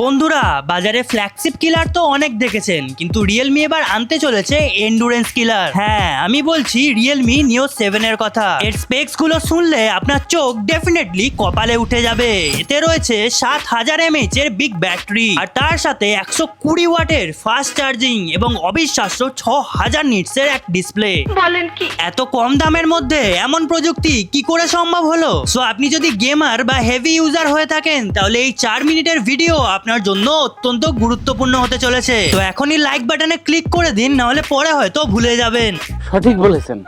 বন্ধুরা বাজারে flagship killer তো অনেক দেখেছেন কিন্তু রিয়েলমি এবার আনতে চলেছে এন্ডুরেন্স কিলার হ্যাঁ আমি বলছি রিয়েলমি নিও সেভেন এর কথা। এর স্পেক্সগুলো শুনলে আপনার চোখ ডেফিনেটলি কপালে উঠে যাবে। এতে রয়েছে সাত হাজার এমএইচ এর বিগ ব্যাটারি আর তার সাথে একশো কুড়ি ওয়াটের ফাস্ট চার্জিং এবং অবিশ্বাস্য ছ হাজার নিটস এর এক ডিসপ্লে বলেন কি? এত কম দামের মধ্যে এমন প্রযুক্তি কি করে সম্ভব হলো? সো আপনি যদি গেমার বা হেভি ইউজার হয়ে থাকেন তাহলে এই চার মিনিটের ভিডিও আপনার জন্য অত্যন্ত গুরুত্বপূর্ণ হতে চলেছে। তো এখনই লাইক বাটনে ক্লিক করে দিন, নাহলে পরে হয়তো ভুলে যাবেন। সঠিক বলেছেন।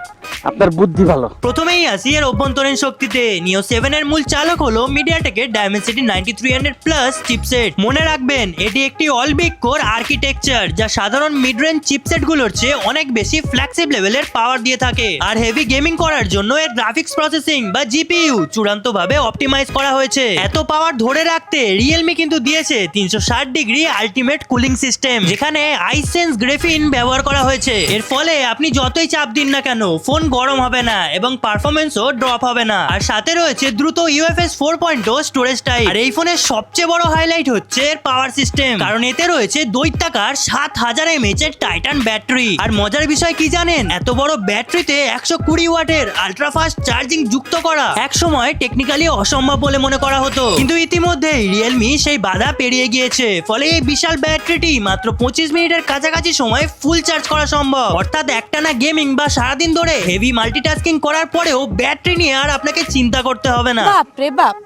আপনার বুদ্ধি ভালো। প্রথমেই আসি এর অভ্যন্তরীণ শক্তিতে। নিও সেভেন এর মূল চালক হলো মিডিয়াটেকের Dimensity ninety three hundred plus chipset মনে রাখবেন, এটি একটি অল বিগ কোর আর্কিটেকচার যা সাধারণ মিড রেঞ্জ চিপসেটগুলোর চেয়ে অনেক বেশি ফ্ল্যাক্সিব লেভেলের পাওয়ার দিয়ে থাকে। আর হেভি গেমিং করার জন্য এর গ্রাফিক্স প্রসেসিং বা জিপিইউ চূড়ান্ত ভাবে অপটিমাইজ করা হয়েছে। এত পাওয়ার ধরে রাখতে রিয়েলমি কিন্তু দিয়েছে তিনশো ষাট ডিগ্রি আলটিমেট কুলিং সিস্টেম যেখানে আইসেন্স গ্রেফিন ব্যবহার করা হয়েছে। এর ফলে আপনি যতই চাপ দিন না কেন ফোন গরম হবে না এবং পারফরমেন্সও ড্রপ হবে না। আর সাথে রয়েছে দ্রুত UFS four point storage type আর এই ফোনের সবচেয়ে বড় হাইলাইট হচ্ছে এর পাওয়ার সিস্টেম কারণ এতে রয়েছে দৈত্যাকার সাত হাজার এমএইচ এর টাইটান ব্যাটারি আর মজার বিষয় কি জানেন? এত বড় ব্যাটারিতে একশো কুড়ি ওয়াটের আলট্রা ফাস্ট চার্জিং যুক্ত করা এক সময় টেকনিক্যালি অসম্ভব বলে মনে করা হতো। কিন্তু ইতিমধ্যেই রিয়েলমি সেই বাধা পেরিয়ে গিয়েছে। ফলে এই বিশাল ব্যাটারিটি মাত্র পঁচিশ মিনিটের কাছাকাছি সময় ফুল চার্জ করা সম্ভব। অর্থাৎ একটানা গেমিং বা সারাদিন ধরে হেভি মাল্টিটাস্কিং করার পরেও ব্যাটারি নিয়ে আর আপনাকে চিন্তা করতে হবে না। বাপ রে বাপ।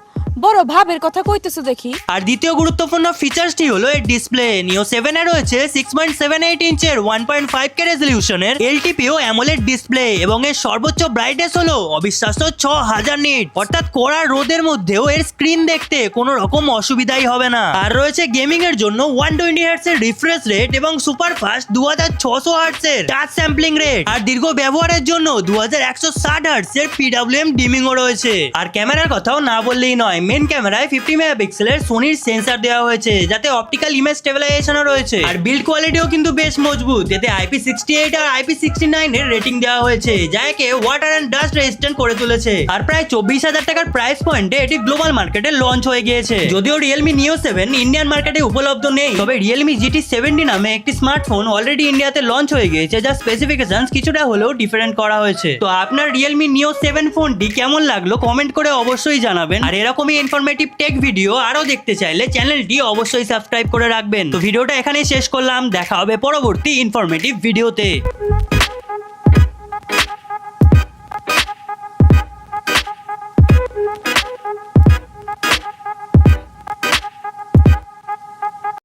বড় ভাবের কথা কইতেছো দেখি। আর দ্বিতীয় গুরুত্বপূর্ণ ফিচার্সটি হলো এর ডিসপ্লে নিও সেভেন এ রয়েছে six point seven eight ইঞ্চের one point five K LTPO AMOLED display এবং এর সর্বোচ্চ ব্রাইটনেস হলো অবিশ্বাস্য ছ হাজার নিট অর্থাৎ কড়া রোদের মধ্যেও এর স্ক্রিন দেখতে কোনো রকম অসুবিধাই হবে না। আর রয়েছে গেমিং এর জন্য ওয়ান টোয়েন্টি এর রিফ্রেশ রেট এবং সুপার ফাস্ট দু হাজার ছশো এর টাচ স্যাম্পলিং রেট আর দীর্ঘ ব্যবহারের জন্য দু হাজার একশো ষাট পিডাব্লিউএম ডিমিংও রয়েছে। আর ক্যামেরার কথাও না বললেই নয় মেন ক্যামেরায় ফিফটি মেগাপিক্সেলের সোনির সেন্সার দেওয়া হয়েছে, যাতে অপটিক্যাল ইমেজ স্টেবিলাইজেশনও রয়েছে। আর বিল্ড কোয়ালিটিও কিন্তু বেশ মজবুত। এতে আইপি সিক্সটি এইট আর আইপি সিক্সটি নাইন এর রেটিং দেওয়া হয়েছে, যা একে ওয়াটার অ্যান্ড ডাস্ট রেজিস্ট্যান্ট করে তুলেছে। আর প্রায় চব্বিশ হাজার টাকার প্রাইস পয়েন্টে এটি গ্লোবাল মার্কেটে লঞ্চ হয়ে গিয়েছে। যদিও রিয়েলমি নিও সেভেন ইন্ডিয়ান মার্কেটে উপলব্ধ নেই, তবে রিয়েলমি জিটি সেভেন্টি নামে একটি স্মার্টফোন অলরেডি ইন্ডিয়াতে লঞ্চ হয়ে গিয়েছে, যা স্পেসিফিকেশন কিছুটা হলেও ডিফারেন্ট করা হয়েছে। তো আপনার রিয়েলমি নিও সেভেন ফোনটি কেমন লাগল কমেন্ট করে অবশ্যই জানাবেন। আর এরকমই ইনফরমেটিভ টেক ভিডিও আরও দেখতে চাইলে চ্যানেলটি অবশ্যই সাবস্ক্রাইব করে রাখবেন। তো ভিডিওটা এখানেই শেষ করলাম, দেখা হবে পরবর্তী ইনফরমেটিভ ভিডিওতে